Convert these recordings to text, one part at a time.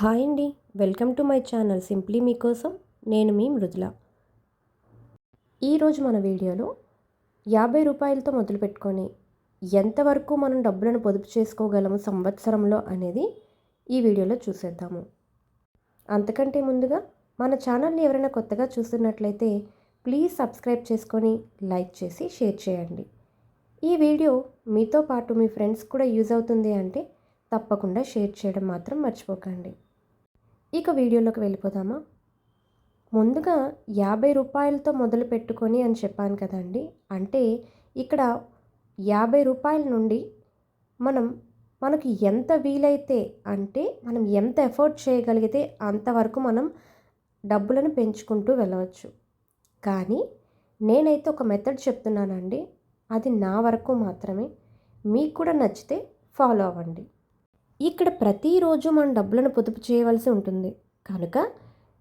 Hi అండి. Welcome to my channel simply మీకోసం నేను మీ మృదుల. ఈరోజు మన వీడియోలో యాభై రూపాయలతో మొదలు పెట్టుకొని ఎంతవరకు మనం డబ్బులను పొదుపు చేసుకోగలము సంవత్సరంలో అనేది ఈ వీడియోలో చూసేద్దాము. అంతకంటే ముందుగా మన ఛానల్ని ఎవరైనా కొత్తగా చూస్తున్నట్లయితే ప్లీజ్ సబ్స్క్రైబ్ చేసుకొని లైక్ చేసి షేర్ చేయండి. ఈ వీడియో మీతో పాటు మీ ఫ్రెండ్స్ కూడా యూజ్ అవుతుంది అంటే తప్పకుండా షేర్ చేయడం మాత్రం మర్చిపోకండి. ఇక వీడియోలోకి వెళ్ళిపోదామా? ముందుగా యాభై రూపాయలతో మొదలు పెట్టుకొని అని చెప్పాను కదండి. అంటే ఇక్కడ యాభై రూపాయల నుండి మనం మనకు ఎంత వీలైతే అంటే మనం ఎంత ఎఫోర్డ్ చేయగలిగితే అంతవరకు మనం డబ్బులను పెంచుకుంటూ వెళ్ళవచ్చు. కానీ నేనైతే ఒక మెథడ్ చెప్తున్నానండి. అది నా వరకు మాత్రమే. మీకు కూడా నచ్చితే ఫాలో అవ్వండి. ఇక్కడ ప్రతిరోజు మనం డబ్బులను పొదుపు చేయవలసి ఉంటుంది. కనుక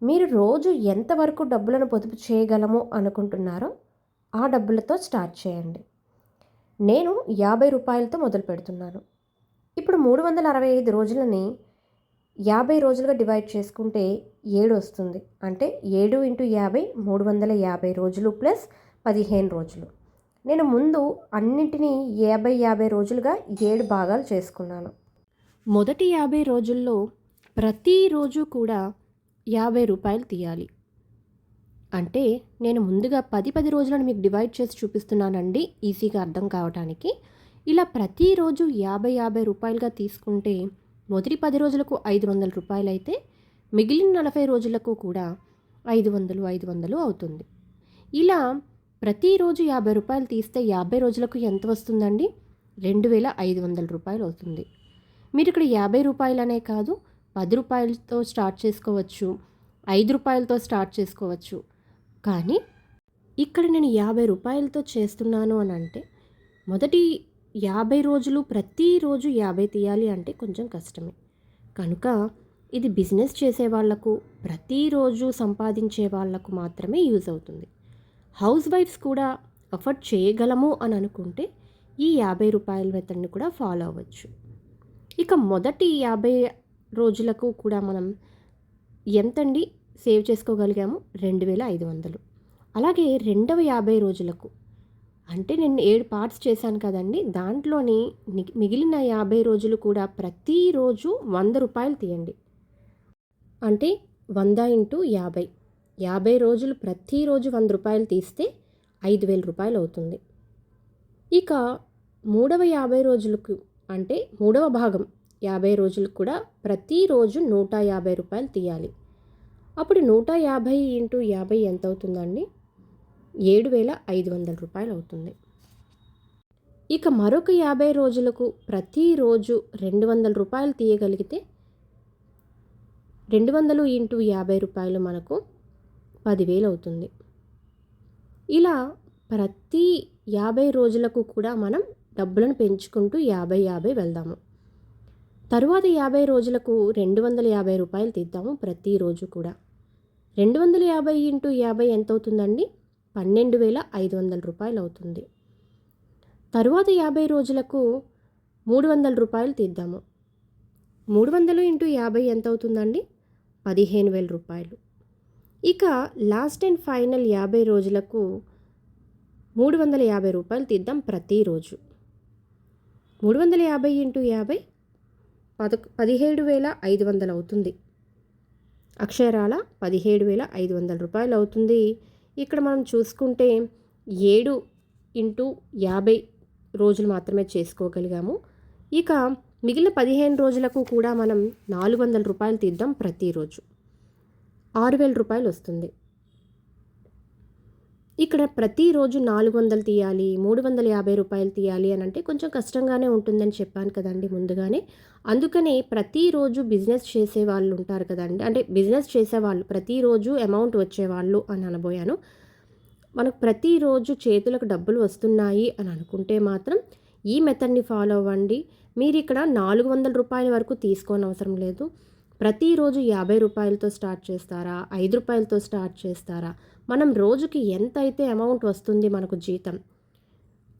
మీరు రోజు ఎంతవరకు డబ్బులను పొదుపు చేయగలము అనుకుంటున్నారో ఆ డబ్బులతో స్టార్ట్ చేయండి. నేను యాభై రూపాయలతో మొదలు పెడుతున్నాను. ఇప్పుడు మూడు వందల అరవై ఐదు రోజులని యాభై రోజులుగా డివైడ్ చేసుకుంటే ఏడు వస్తుంది. అంటే ఏడు ఇంటూ యాభై మూడు వందల యాభై రోజులు ప్లస్ పదిహేను రోజులు. నేను ముందు అన్నింటినీ యాభై యాభై రోజులుగా ఏడు భాగాలు చేసుకున్నాను. మొదటి యాభై రోజుల్లో ప్రతిరోజు కూడా యాభై రూపాయలు తీయాలి. అంటే నేను ముందుగా పది పది రోజులను మీకు డివైడ్ చేసి చూపిస్తున్నానండి ఈజీగా అర్థం కావడానికి ఇలా ప్రతిరోజు యాభై యాభై రూపాయలుగా తీసుకుంటే మొదటి పది రోజులకు ఐదు వందల రూపాయలు అయితే మిగిలిన నలభై రోజులకు కూడా ఐదు వందలు ఐదు వందలు అవుతుంది. ఇలా ప్రతిరోజు యాభై రూపాయలు తీస్తే యాభై రోజులకు ఎంత వస్తుందండి? రెండు వేల ఐదు వందల రూపాయలు అవుతుంది. మీరు ఇక్కడ యాభై రూపాయలనే కాదు పది రూపాయలతో స్టార్ట్ చేసుకోవచ్చు ఐదు రూపాయలతో స్టార్ట్ చేసుకోవచ్చు. కానీ ఇక్కడ నేను యాభై రూపాయలతో చేస్తున్నాను అని అంటే మొదటి యాభై రోజులు ప్రతిరోజు యాభై తీయాలి అంటే కొంచెం కష్టమే. కనుక ఇది బిజినెస్ చేసే వాళ్ళకు ప్రతిరోజు సంపాదించే వాళ్ళకు మాత్రమే యూజ్ అవుతుంది. హౌస్ వైఫ్స్ కూడా అఫర్డ్ చేయగలము అని అనుకుంటే ఈ యాభై రూపాయల మెథడ్ని కూడా ఫాలో అవ్వచ్చు. ఇక మొదటి యాభై రోజులకు కూడా మనం ఎంతండి సేవ్ చేసుకోగలిగాము? రెండు వేల ఐదు వందలు. అలాగే రెండవ యాభై రోజులకు. అంటే నేను ఏడు పార్ట్స్ చేశాను కదండి. దాంట్లోని మిగిలిన యాభై రోజులు కూడా ప్రతిరోజు వంద రూపాయలు తీయండి. అంటే వంద ఇంటూ యాభై. యాభై రోజులు ప్రతిరోజు వంద రూపాయలు తీస్తే ఐదు వేల రూపాయలు అవుతుంది. ఇక మూడవ యాభై రోజులకు అంటే మూడవ భాగం. యాభై రోజులకు కూడా ప్రతిరోజు నూట యాభై రూపాయలు తీయాలి. అప్పుడు నూట యాభై ఇంటూ యాభై ఎంత అవుతుందండి? ఏడు వేల ఐదు వందల రూపాయలు అవుతుంది. ఇక మరొక యాభై రోజులకు ప్రతిరోజు రెండు వందల రూపాయలు తీయగలిగితే రెండు వందలు ఇంటూ యాభై రూపాయలు మనకు పదివేలు అవుతుంది. ఇలా ప్రతి యాభై రోజులకు కూడా మనం డబ్బులను పెంచుకుంటూ యాభై యాభై వెళ్దాము. తరువాత యాభై రోజులకు రెండు వందల యాభై రూపాయలు తీద్దాము ప్రతిరోజు కూడా. రెండు వందల యాభై ఇంటూ యాభై ఎంత అవుతుందండి? పన్నెండు వేల ఐదు వందల రూపాయలు అవుతుంది. తరువాత యాభై రోజులకు మూడు వందల రూపాయలు తీద్దాము. మూడు వందలు ఇంటూ యాభై ఎంత అవుతుందండి? పదిహేను వేల రూపాయలు. ఇక లాస్ట్ అండ్ ఫైనల్ యాభై రోజులకు మూడు వందల యాభై రూపాయలు తీద్దాం ప్రతిరోజు మూడు వందల యాభై ఇంటూ యాభై పదకొ పదిహేడు వేల ఐదు వందలు అవుతుంది. అక్షరాల పదిహేడు వేల ఐదు వందల రూపాయలు అవుతుంది. ఇక్కడ మనం చూసుకుంటే ఏడు ఇంటూ యాభై రోజులు మాత్రమే చేసుకోగలిగాము. ఇక మిగిలిన పదిహేను రోజులకు కూడా మనం నాలుగు వందల రూపాయలు తీద్దాం ప్రతిరోజు. ఆరు వేల రూపాయలు వస్తుంది. ఇక్కడ ప్రతిరోజు నాలుగు వందలు తీయాలి మూడు వందల యాభై రూపాయలు తీయాలి అని అంటే కొంచెం కష్టంగానే ఉంటుందని చెప్పాను కదండి ముందుగానే. అందుకనే ప్రతిరోజు బిజినెస్ చేసే వాళ్ళు ఉంటారు కదండి. అంటే బిజినెస్ చేసేవాళ్ళు ప్రతిరోజు అమౌంట్ వచ్చేవాళ్ళు అని అనబోయాను. మనకు ప్రతిరోజు చేతులకు డబ్బులు వస్తున్నాయి అని అనుకుంటే మాత్రం ఈ మెథడ్ని ఫాలో అవ్వండి. మీరు ఇక్కడ నాలుగు వందల రూపాయల వరకు తీసుకోని అవసరం లేదు. ప్రతిరోజు యాభై రూపాయలతో స్టార్ట్ చేస్తారా? ఐదు రూపాయలతో స్టార్ట్ చేస్తారా? మనం రోజుకి ఎంత అయితే అమౌంట్ వస్తుంది మనకు జీతం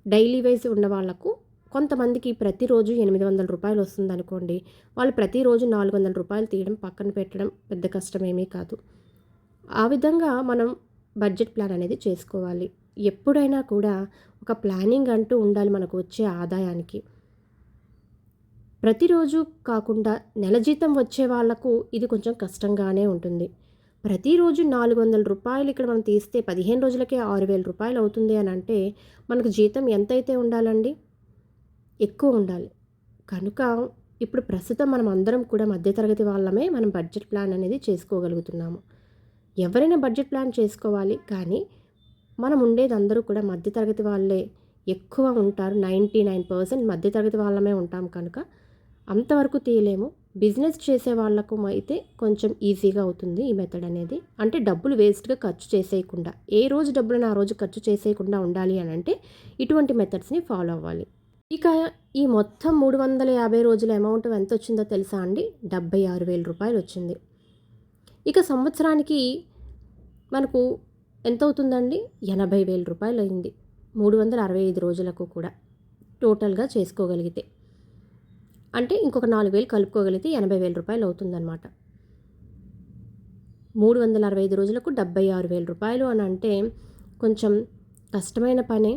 డైలీ వైజ్ ఉన్న వాళ్ళకు కొంతమందికి ప్రతిరోజు ఎనిమిది వందల రూపాయలు వస్తుంది అనుకోండి. వాళ్ళు ప్రతిరోజు నాలుగు వందల రూపాయలు తీయడం పక్కన పెట్టడం పెద్ద కష్టమేమీ కాదు. ఆ విధంగా మనం బడ్జెట్ ప్లాన్ అనేది చేసుకోవాలి. ఎప్పుడైనా కూడా ఒక ప్లానింగ్ అంటూ ఉండాలి మనకు వచ్చే ఆదాయానికి. ప్రతిరోజు కాకుండా నెల జీతం వచ్చే వాళ్ళకు ఇది కొంచెం కష్టంగానే ఉంటుంది. ప్రతిరోజు నాలుగు వందల రూపాయలు ఇక్కడ మనం తీస్తే పదిహేను రోజులకే ఆరు వేల రూపాయలు అవుతుంది అని అంటే మనకు జీతం ఎంతైతే ఉండాలండి? ఎక్కువ ఉండాలి. కనుక ఇప్పుడు ప్రస్తుతం మనం అందరం కూడా మధ్యతరగతి వాళ్ళమే మనం బడ్జెట్ ప్లాన్ అనేది చేసుకోగలుగుతున్నాము. ఎవరైనా బడ్జెట్ ప్లాన్ చేసుకోవాలి కానీ మనం ఉండేది అందరూ కూడా మధ్యతరగతి వాళ్ళే ఎక్కువ ఉంటారు. నైంటీ నైన్ పర్సెంట్ మధ్యతరగతి వాళ్ళమే ఉంటాం కనుక అంతవరకు తీయలేము. బిజినెస్ చేసే వాళ్ళకు అయితే కొంచెం ఈజీగా అవుతుంది ఈ మెథడ్ అనేది. అంటే డబ్బులు వేస్ట్గా ఖర్చు చేసేయకుండా ఏ రోజు డబ్బులను ఆ రోజు ఖర్చు చేసేయకుండా ఉండాలి అని అంటే ఇటువంటి మెథడ్స్ని ఫాలో అవ్వాలి. ఇక ఈ మొత్తం మూడు వందల యాభై రోజుల అమౌంట్ ఎంత వచ్చిందో తెలుసా అండి? డెబ్బై ఆరు వేల రూపాయలు వచ్చింది. ఇక సంవత్సరానికి మనకు ఎంత అవుతుందండి ఎనభై వేల రూపాయలు అయింది మూడు వందల అరవై ఐదు రోజులకు కూడా టోటల్గా చేసుకోగలిగితే. అంటే ఇంకొక నాలుగు వేలు కలుపుకోగలిగితే ఎనభై వేల రూపాయలు అవుతుందన్నమాట. మూడు వందల అరవై ఐదు రోజులకు డెబ్బై ఆరు వేల రూపాయలు అని అంటే కొంచెం కష్టమైన పనే.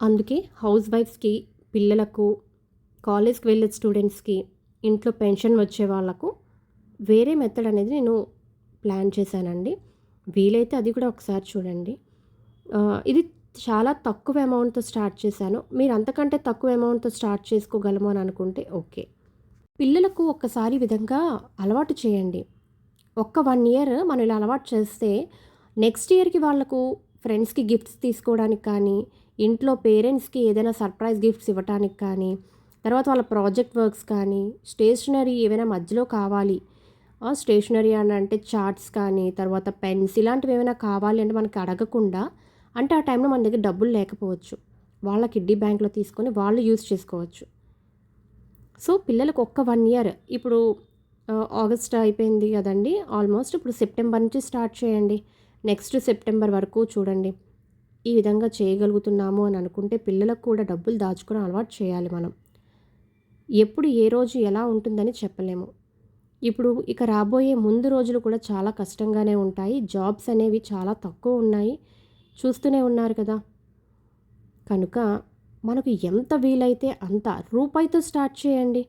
అందుకే హౌస్ వైఫ్స్కి పిల్లలకు కాలేజ్కి వెళ్ళే స్టూడెంట్స్కి ఇంట్లో పెన్షన్ వచ్చే వాళ్ళకు వేరే మెథడ్ అనేది నేను ప్లాన్ చేశానండి. వీలైతే అది కూడా ఒకసారి చూడండి. ఇది చాలా తక్కువ అమౌంట్తో స్టార్ట్ చేశాను. మీరు అంతకంటే తక్కువ అమౌంట్తో స్టార్ట్ చేసుకోగలము అని అనుకుంటే ఓకే. పిల్లలకు ఒక్కసారి విధంగా అలవాటు చేయండి. ఒక్క వన్ ఇయర్ మనం ఇలా అలవాటు చేస్తే నెక్స్ట్ ఇయర్కి వాళ్ళకు ఫ్రెండ్స్కి గిఫ్ట్స్ తీసుకోవడానికి కానీ ఇంట్లో పేరెంట్స్కి ఏదైనా సర్ప్రైజ్ గిఫ్ట్స్ ఇవ్వడానికి కానీ తర్వాత వాళ్ళ ప్రాజెక్ట్ వర్క్స్ కానీ స్టేషనరీ ఏమైనా మధ్యలో కావాలి. స్టేషనరీ అని అంటే చార్ట్స్ కానీ తర్వాత పెన్స్ ఇలాంటివి ఏమైనా కావాలి అంటే మనకి అడగకుండా అంటే ఆ టైంలో మన దగ్గర డబ్బులు లేకపోవచ్చు. వాళ్ళ కిడ్డీ బ్యాంక్లో తీసుకొని వాళ్ళు యూజ్ చేసుకోవచ్చు. సో పిల్లలకు ఒక్క వన్ ఇయర్. ఇప్పుడు ఆగస్ట్ అయిపోయింది కదండి. ఆల్మోస్ట్ ఇప్పుడు సెప్టెంబర్ నుంచి స్టార్ట్ చేయండి. నెక్స్ట్ సెప్టెంబర్ వరకు చూడండి. ఈ విధంగా చేయగలుగుతున్నాము అని అనుకుంటే పిల్లలకు కూడా డబ్బులు దాచుకుని అలవాటు చేయాలి మనం. ఎప్పుడు ఏ రోజు ఎలా ఉంటుందని చెప్పలేము. ఇప్పుడు ఇక రాబోయే ముందు రోజులు కూడా చాలా కష్టంగానే ఉంటాయి. జాబ్స్ అనేవి చాలా తక్కువ ఉన్నాయి. చూస్తూనే ఉన్నారు కదా. కనుక మనకు ఎంత వీలైతే అంత రూపాయితో స్టార్ట్ చేయండి.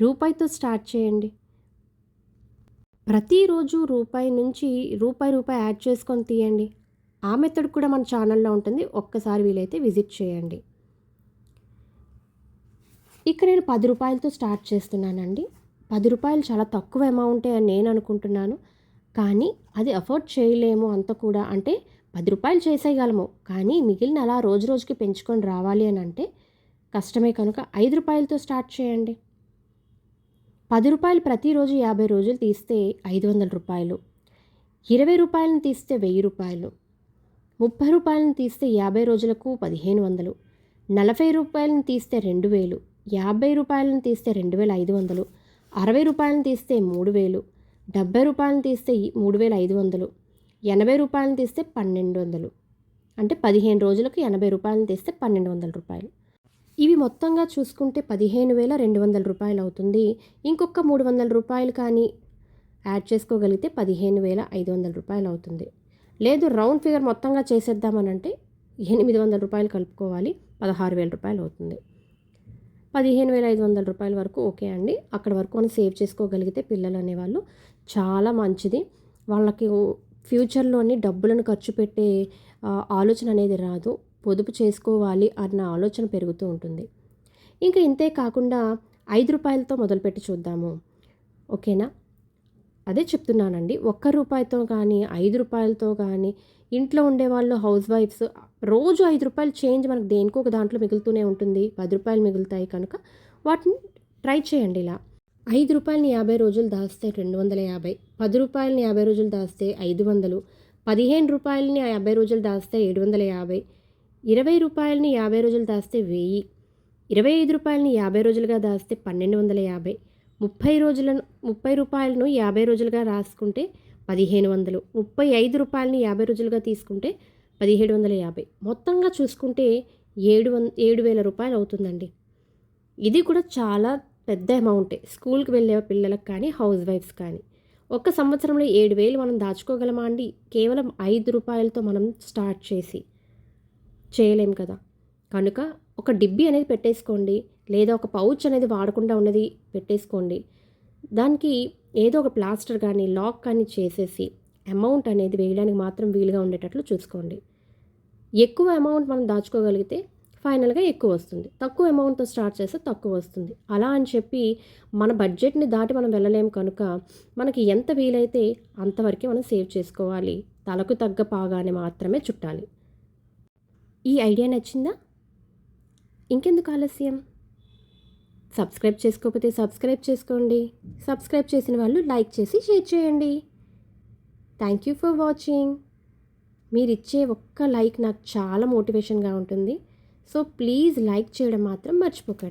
రూపాయితో స్టార్ట్ చేయండి. ప్రతిరోజు రూపాయి నుంచి రూపాయి రూపాయి యాడ్ చేసుకొని తీయండి. ఆ మెథడ్ కూడా మన ఛానల్లో ఉంటుంది. ఒక్కసారి వీలైతే విజిట్ చేయండి. ఇక్కడ నేను పది రూపాయలతో స్టార్ట్ చేస్తున్నానండి. పది రూపాయలు చాలా తక్కువ అమౌంటే అని నేను అనుకుంటున్నాను. కానీ అది అఫోర్డ్ చేయలేము అంత కూడా. అంటే పది రూపాయలు చేసేయగలము. కానీ మిగిలిన అలా రోజు రోజుకి పెంచుకొని రావాలి అని అంటే కష్టమే కనుక ఐదు రూపాయలతో స్టార్ట్ చేయండి. పది రూపాయలు ప్రతిరోజు యాభై రోజులు తీస్తే ఐదు వందల రూపాయలు. ఇరవై రూపాయలను తీస్తే వెయ్యి రూపాయలు. ముప్పై రూపాయలను తీస్తే యాభై రోజులకు పదిహేను వందలు. నలభై రూపాయలను తీస్తే రెండు వేలు. యాభై రూపాయలను తీస్తే రెండు వేల ఐదు వందలు. అరవై రూపాయలను తీస్తే మూడు వేలు. డెబ్బై రూపాయలను తీస్తే మూడు వేల ఐదు వందలు. ఎనభై రూపాయలను తీస్తే పన్నెండు వందలు. అంటే పదిహేను రోజులకు ఎనభై రూపాయలను తీస్తే పన్నెండు వందల రూపాయలు. ఇవి మొత్తంగా చూసుకుంటే పదిహేను వేల రెండు వందల రూపాయలు అవుతుంది. ఇంకొక మూడు వందల రూపాయలు కానీ యాడ్ చేసుకోగలిగితే పదిహేను వేల ఐదు వందల రూపాయలు అవుతుంది. లేదు రౌండ్ ఫిగర్ మొత్తంగా చేసేద్దామనంటే ఎనిమిది వందల రూపాయలు కలుపుకోవాలి పదహారు వేల రూపాయలు అవుతుంది. పదిహేను వేల ఐదు వందల రూపాయల వరకు ఓకే అండి. అక్కడ వరకు మనం సేవ్ చేసుకోగలిగితే పిల్లలు అనేవాళ్ళు చాలా మంచిది. వాళ్ళకి ఫ్యూచర్లోని డబ్బులను ఖర్చు పెట్టే ఆలోచన అనేది రాదు. పొదుపు చేసుకోవాలి అన్న ఆలోచన పెరుగుతూ ఉంటుంది. ఇంకా ఇంతే కాకుండా ఐదు రూపాయలతో మొదలుపెట్టి చూద్దాము. ఓకేనా? అదే చెప్తున్నానండి. ఒక్క రూపాయితో కానీ ఐదు రూపాయలతో కానీ ఇంట్లో ఉండేవాళ్ళు హౌస్ వైఫ్స్ రోజు ఐదు రూపాయలు చేంజ్ మనకు దేనికో ఒక దాంట్లో మిగులుతూనే ఉంటుంది. పది రూపాయలు మిగులుతాయి కనుక వాటిని ట్రై చేయండి ఇలా. ఐదు రూపాయలని యాభై రోజులు దాస్తే రెండు వందల యాభై పది రూపాయలని యాభై రోజులు దాస్తే ఐదు వందలు పదిహేను రూపాయలని యాభై రోజులు దాస్తే ఏడు వందల యాభై ఇరవై రూపాయలని యాభై రోజులు దాస్తే వెయ్యి ఇరవై ఐదు రూపాయలని యాభై రోజులుగా దాస్తే పన్నెండు వందల యాభై ముప్పై రోజులను ముప్పై రూపాయలను యాభై రోజులుగా రాసుకుంటే పదిహేను వందలు ముప్పై ఐదు రూపాయలని యాభై రోజులుగా తీసుకుంటే పదిహేడు వందల యాభై. మొత్తంగా చూసుకుంటే ఏడు వం ఏడు వేల రూపాయలు అవుతుందండి. ఇది కూడా చాలా పెద్ద అమౌంటే. స్కూల్కి వెళ్ళే పిల్లలకు కానీ హౌస్ వైఫ్స్ కానీ. ఒక సంవత్సరంలో ఏడు వేలు మనం దాచుకోగలమా అండి? కేవలం ఐదు రూపాయలతో మనం స్టార్ట్ చేసి చేయలేం కదా. కనుక ఒక డిబ్బి అనేది పెట్టేసుకోండి. లేదా ఒక పౌచ్ అనేది వాడకుండా ఉన్నది పెట్టేసుకోండి. దానికి ఏదో ఒక ప్లాస్టర్ కానీ లాక్ కానీ చేసేసి అమౌంట్ అనేది వేయడానికి మాత్రం వీలుగా ఉండేటట్లు చూసుకోండి. ఎక్కువ అమౌంట్ మనం దాచుకోగలిగితే ఫైనల్గా ఎక్కువ వస్తుంది. తక్కువ అమౌంట్తో స్టార్ట్ చేస్తే తక్కువ వస్తుంది. అలా అని చెప్పి మన బడ్జెట్ని దాటి మనం వెళ్ళలేం కనుక మనకి ఎంత వీలైతే అంతవరకే మనం సేవ్ చేసుకోవాలి. తలకు తగ్గ పాగానే మాత్రమే చుట్టాలి. ఈ ఐడియా నచ్చిందా? ఇంకెందుకు ఆలస్యం? సబ్స్క్రైబ్ చేసుకోకపోతే సబ్స్క్రైబ్ చేసుకోండి. సబ్స్క్రైబ్ చేసిన వాళ్ళు లైక్ చేసి షేర్ చేయండి. Thank you for watching. మీరు ఇచ్చే ఒక్క లైక్ నాకు చాలా మోటివేషన్గా ఉంటుంది. సో ప్లీజ్ లైక్ చేయడం మాత్రం మర్చిపోకండి.